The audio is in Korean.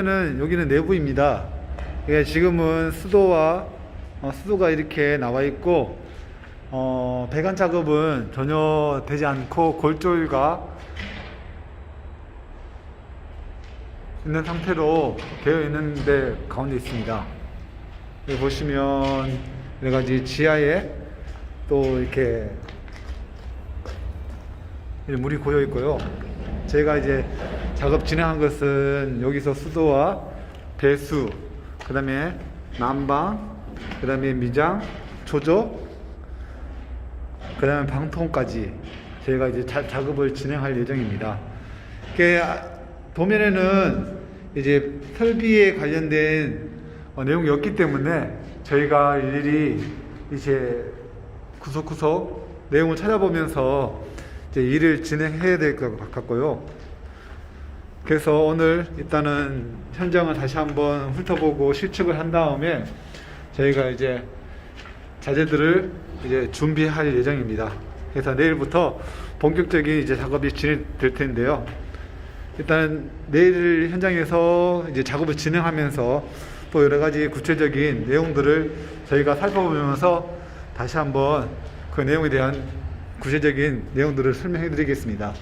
보시면은 여기는 내부입니다. 예, 지금은 수도와 어, 수도가 이렇게 나와 있고 어, 배관 작업은 전혀 되지 않고 골조일가 있는 상태로 되어 있는데 가운데 있습니다. 여기 보시면 여러 가지 지하에 또 이렇게 물이 고여 있고요. 제가 이제 작업 진행한 것은 여기서 수도와 배수, 그 다음에 난방, 그 다음에 미장, 조조, 그 다음에 방통까지 저희가 이제 자- 작업을 진행할 예정입니다. 도면에는 이제 설비에 관련된 어, 내용이 없기 때문에 저희가 일일이 이제 구석구석 내용을 찾아보면서 이제 일을 진행해야 될 것 같고요. 그래서 오늘 일단은 현장을 다시 한번 훑어보고 실측을 한 다음에 저희가 이제 자재들을 이제 준비할 예정입니다. 그래서 내일부터 본격적인 이제 작업이 진행될 텐데요. 일단 내일 현장에서 이제 작업을 진행하면서 또 여러 가지 구체적인 내용들을 저희가 살펴보면서 다시 한번 그 내용에 대한 구체적인 내용들을 설명해 드리겠습니다.